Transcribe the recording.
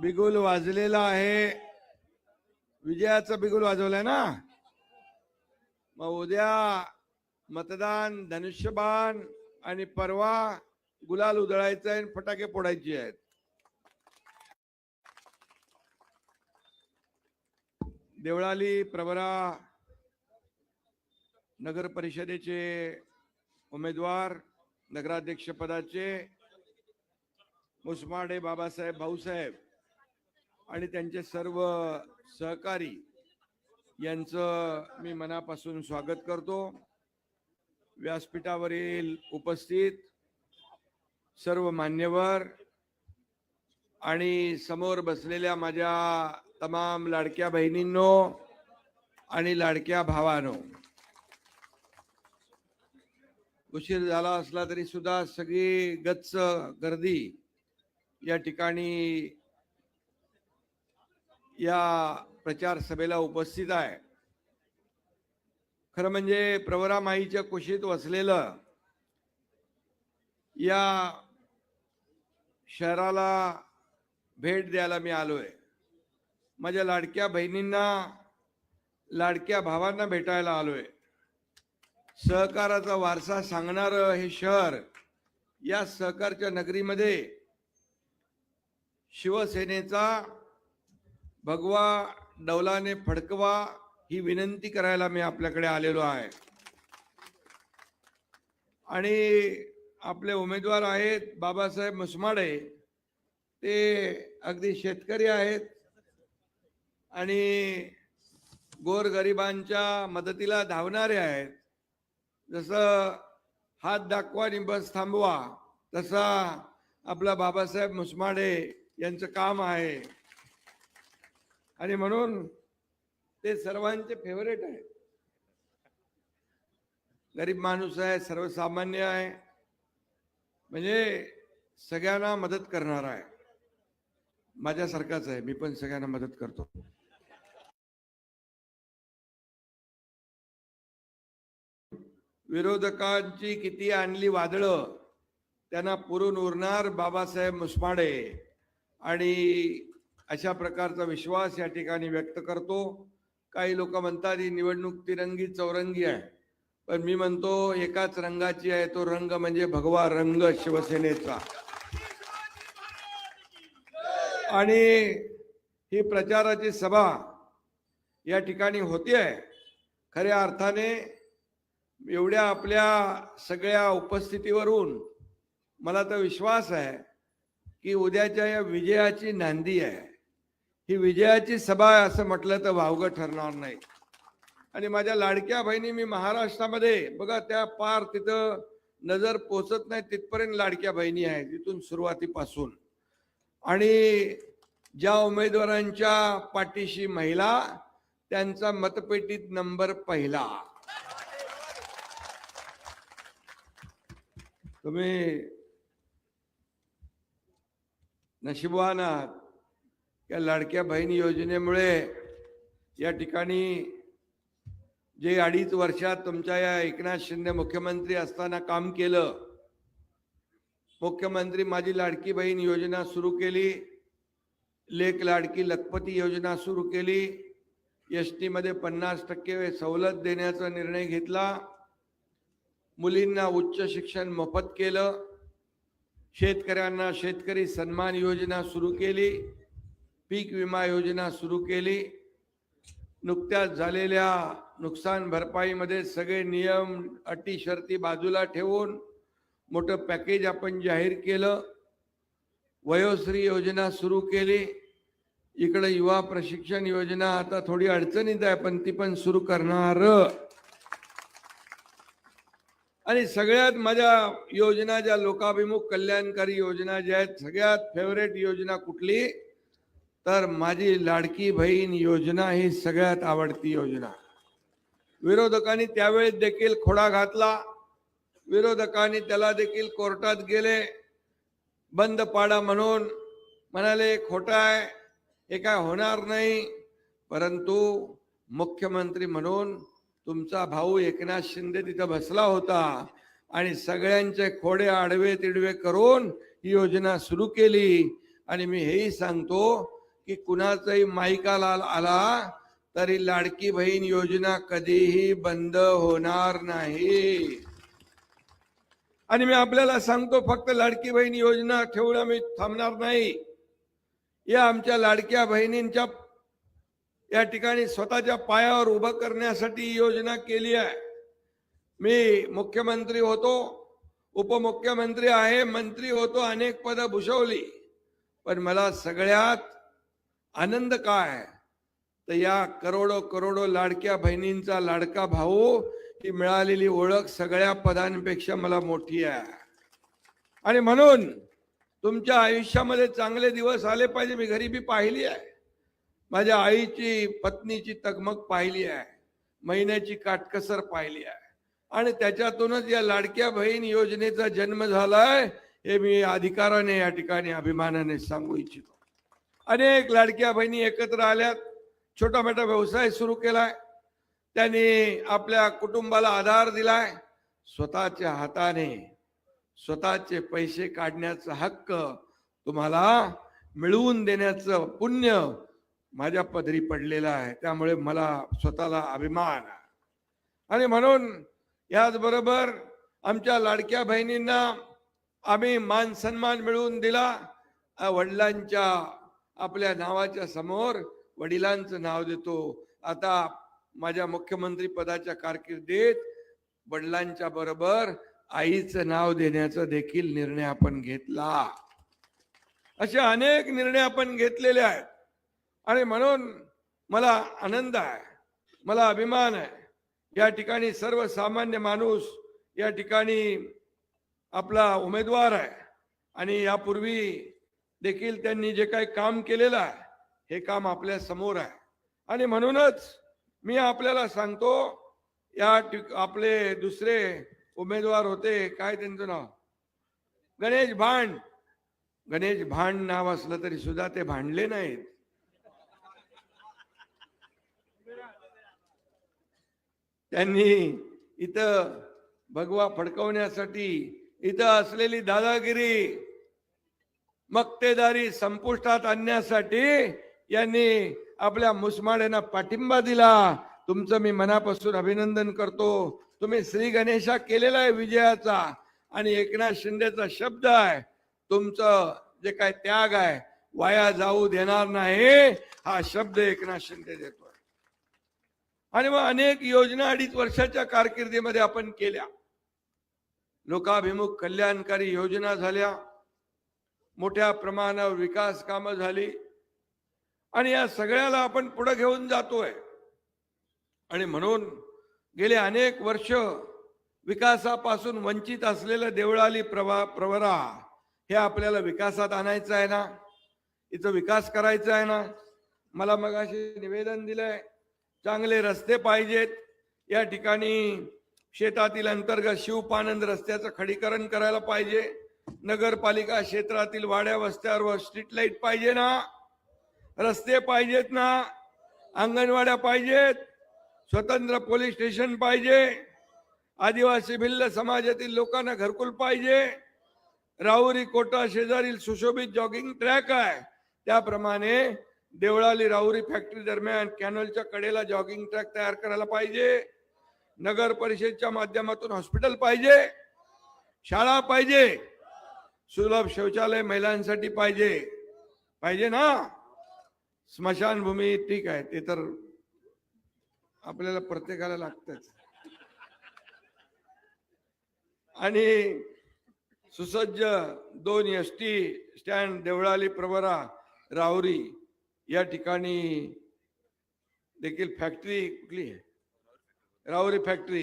बिगुल वाजलेला आहे. विजयाचा बिगुल वाजवलाय ना? मग उद्या मतदान धनुष्यबाण आणि परवा गुलाल उधळायचं आहे आणि फटाके फोडायचे आहेत. देवळाली प्रवरा नगर परिषदेचे उमेदवार नगराध्यक्ष पदाचे मुसमाडे बाबासाहेब भाऊसाहेब. आणि त्यांचे सर्व सहकारी यांचं मी मनापासून स्वागत करतो. व्यासपीठावरील उपस्थित सर्व मान्यवर आणि समोर बसलेल्या माझ्या तमाम लाडक्या बहिणींनो आणि लाडक्या भावानो. उशीर झाला असला तरी सुद्धा सगळी गच्च गर्दी या ठिकाणी या प्रचार सभेला उपस्थित आहे. खरं म्हणजे प्रवरामाईच्या कुशीत वसलेलं या शहराला भेट द्यायला मी आलोय. माझ्या लाडक्या बहिणींना लाडक्या भावांना भेटायला आलोय. सहकाराचा वारसा सांगणारं हे शहर या सहकारच्या नगरीमध्ये शिवसेनेचा भगवा डौलाने फडकवा ही विनंती करायला मी आपल्याकडे आलेलो आहे. आणि आपले उमेदवार आहेत बाबासाहेब मुसमाडे. ते अगदी शेतकरी आहेत. आणि गोरगरिबांच्या मदतीला धावणारे आहेत. जसं हात दाखवा आणि बस थांबवा तसा आपला बाबासाहेब मुसमाडे यांचं काम आहे. आणि म्हणून ते सर्वांचे फेवरेट आहे. गरीब माणूस आहे सर्वसामान्य आहे म्हणजे सगळ्यांना मदत करणार आहे. माझ्यासारखाच आहे मी पण सगळ्यांना मदत करतो. विरोधकांची किती आणली वादळं त्यांना पुरून उरणार बाबासाहेब मुसमाडे आणि अशा प्रकारचा विश्वास या ठिकाणी व्यक्त करतो. काही लोक म्हणतात ही निवडणूक तिरंगी चौरंगी आहे. पण मी म्हणतो एकाच रंगाची आहे तो रंग म्हणजे भगवा रंग शिवसेनेचा. आणि ही प्रचाराची सभा या ठिकाणी होती आहे खऱ्या अर्थाने एवढ्या आपल्या सगळ्या उपस्थितीवरून मला तर विश्वास आहे की उद्याच्या या विजयाची नांदी आहे. ही विजयाची सभा आहे असं म्हटलं तर वावगं ठरणार नाही. आणि माझ्या लाडक्या बहिणी मी महाराष्ट्रामध्ये बघा त्या पार तिथं नजर पोचत नाही तिथपर्यंत लाडक्या बहिणी आहेत तिथून सुरुवातीपासून. आणि ज्या उमेदवारांच्या पाठीशी महिला त्यांचा मतपेटीत नंबर पहिला. तुम्ही नशिबवान आहात. या लाडक्या बहीण योजनेमुळे या ठिकाणी जे अडीच वर्षात तुमच्या या एकनाथ शिंदे मुख्यमंत्री असताना काम केलं मुख्यमंत्री माझी लाडकी बहीण योजना सुरू केली लेख लाडकी लखपती योजना सुरू केली एस टीमध्ये पन्नास टक्के सवलत देण्याचा निर्णय घेतला मुलींना उच्च शिक्षण मोफत केलं शेतकऱ्यांना शेतकरी सन्मान योजना सुरू केली पीक विमा योजना सुरू केली. नुकत्याच झालेल्या नुकसान भरपाईमध्ये सगळे नियम अटी शर्ती बाजूला ठेवून मोठं पॅकेज आपण जाहीर केलं. वयोश्री योजना सुरू केली. इकडं युवा प्रशिक्षण योजना आता थोडी अडचणीत आहे पण ती पण सुरू करणार. आणि सगळ्यात माझ्या योजना ज्या लोकाभिमुख कल्याणकारी योजना ज्या आहेत सगळ्यात फेवरेट योजना कुठली? तर माझी लाडकी बहीण योजना ही सगळ्यात आवडती योजना. विरोधकांनी त्यावेळेस देखील खोडा घातला. विरोधकांनी त्याला देखील कोर्टात गेले. बंद पाडा म्हणून म्हणाले खोटा आहे हे काय होणार नाही. परंतु मुख्यमंत्री म्हणून तुमचा भाऊ एकनाथ शिंदे तिथं बसला होता आणि सगळ्यांचे खोडे आडवे तिडवे करून ही योजना सुरू केली. आणि मी हेही सांगतो की कुणाचाही माईकाला आला तरी लाडकी बहीण योजना कधीही बंद होणार नाही. आणि मी आपल्याला सांगतो फक्त लाडकी बहीण योजना ठेवणं मी थांबणार नाही. या आमच्या लाडक्या बहिणींच्या या ठिकाणी स्वतःच्या पायावर उभं करण्यासाठी योजना केली आहे. मी मुख्यमंत्री होतो उपमुख्यमंत्री आहे मंत्री होतो अनेक पदं भूषवली. पण मला सगळ्यात आनंद काय? तर या करोडो करोडो लाडक्या बहिणींचा लाडका भाऊ ही मिळालेली ओळख सगळ्या पदांपेक्षा मला मोठी आहे. आणि म्हणून तुमच्या आयुष्यामध्ये चांगले दिवस आले पाहिजे मी गरिबी पाहिली आहे. माझ्या आईची पत्नीची तगमग पाहिली आहे. महिन्याची काटकसर पाहिली आहे. आणि त्याच्यातूनच या लाडक्या बहीण योजनेचा जन्म झालाय हे मी अधिकाराने या ठिकाणी अभिमानाने सांगू इच्छितो. अनेक लाडक्या बहिणी एकत्र आल्यात. छोटा मोठा व्यवसाय सुरू केलाय. त्यांनी आपल्या कुटुंबाला आधार दिलाय. स्वतःच्या हाताने स्वतःचे पैसे काढण्याचा हक्क तुम्हाला मिळवून देण्याचं पुण्य माझ्या पदरी पडलेलं आहे. त्यामुळे मला स्वतःला अभिमान आहे. आणि म्हणून याचबरोबर आमच्या लाडक्या बहिणींना आम्ही मान सन्मान मिळवून दिला. वडिलांच्या आपल्या नावाच्या समोर वडिलांचं नाव देतो. आता माझ्या मुख्यमंत्री पदाच्या कारकिर्दीत वडिलांच्या बरोबर आईचं नाव देण्याचा देखील निर्णय आपण घेतला. असे अनेक निर्णय आपण घेतलेले आहेत. आणि म्हणून मला आनंद आहे मला अभिमान आहे. या ठिकाणी सर्वसामान्य माणूस या ठिकाणी आपला उमेदवार आहे. आणि यापूर्वी देखील त्यांनी जे काही काम केलेलं आहे हे काम आपल्यासमोर आहे. आणि म्हणूनच मी आपल्याला सांगतो या आपले दुसरे उमेदवार होते काय त्यांचं नाव? गणेश भांड. गणेश भांड नाव असलं तरी सुद्धा ते भांडले नाहीत. त्यांनी इथं भगवा फडकवण्यासाठी इथं असलेली दादागिरी मक्तेदारी संपुष्टात आणण्यासाठी यांनी आपल्या मुसमाड्यांना पाठिंबा दिला. तुमचं मी मनापासून अभिनंदन करतो. तुम्ही श्री गणेशा केलेला आहे विजयाचा आणि एकनाथ शिंदेचा शब्द आहे. तुमचं जे काय त्याग आहे वाया जाऊ देणार नाही हा शब्द एकनाथ शिंदे देतोय. आणि मग अनेक योजना अडीच वर्षाच्या कारकिर्दीमध्ये आपण केल्या. लोकाभिमुख कल्याणकारी योजना झाल्या. मोठ्या प्रमाणावर विकास कामं झाली. आणि या सगळ्याला आपण पुढे घेऊन जातोय. आणि म्हणून गेले अनेक वर्ष विकासापासून वंचित असलेलं देवळाली प्रवा प्रवरा हे आपल्याला विकासात आणायचं आहे ना? इथं विकास करायचा आहे ना? मला मग निवेदन दिलंय चांगले रस्ते पाहिजेत. या ठिकाणी शेतातील अंतर्गत शिवपानंद रस्त्याचं खडीकरण करायला पाहिजे. नगरपालिका क्षेत्रातील वाड्या वस्त्यावर स्ट्रीट लाइट पाहिजे ना? रस्ते पाहिजेत ना? अंगणवाड्या पाहिजेत? स्वतंत्र पोलीस स्टेशन पाहिजे? आदिवासी भिल्ल समाजातील लोकांना घरकुल पाहिजे? राहुरी कोटा शेजारील सुशोभित जॉगिंग ट्रॅक आहे. त्याप्रमाणे देवळाली राहुरी फॅक्टरी दरम्यान कॅनलच्या कडेला जॉगिंग ट्रॅक तयार करायला पाहिजे. नगर परिषदच्या माध्यमातून हॉस्पिटल पाहिजे. शाळा पाहिजे. सुलभ शौचालय महिलांसाठी पाहिजे. पाहिजे ना? स्मशानभूमी ठीक आहे ते तर आपल्याला प्रत्येकाला लागतच. आणि सुसज्ज दोन S T stand Deolali Pravara Rahuri या ठिकाणी देखील फॅक्टरी कुठली आहे? राहुरी फॅक्टरी.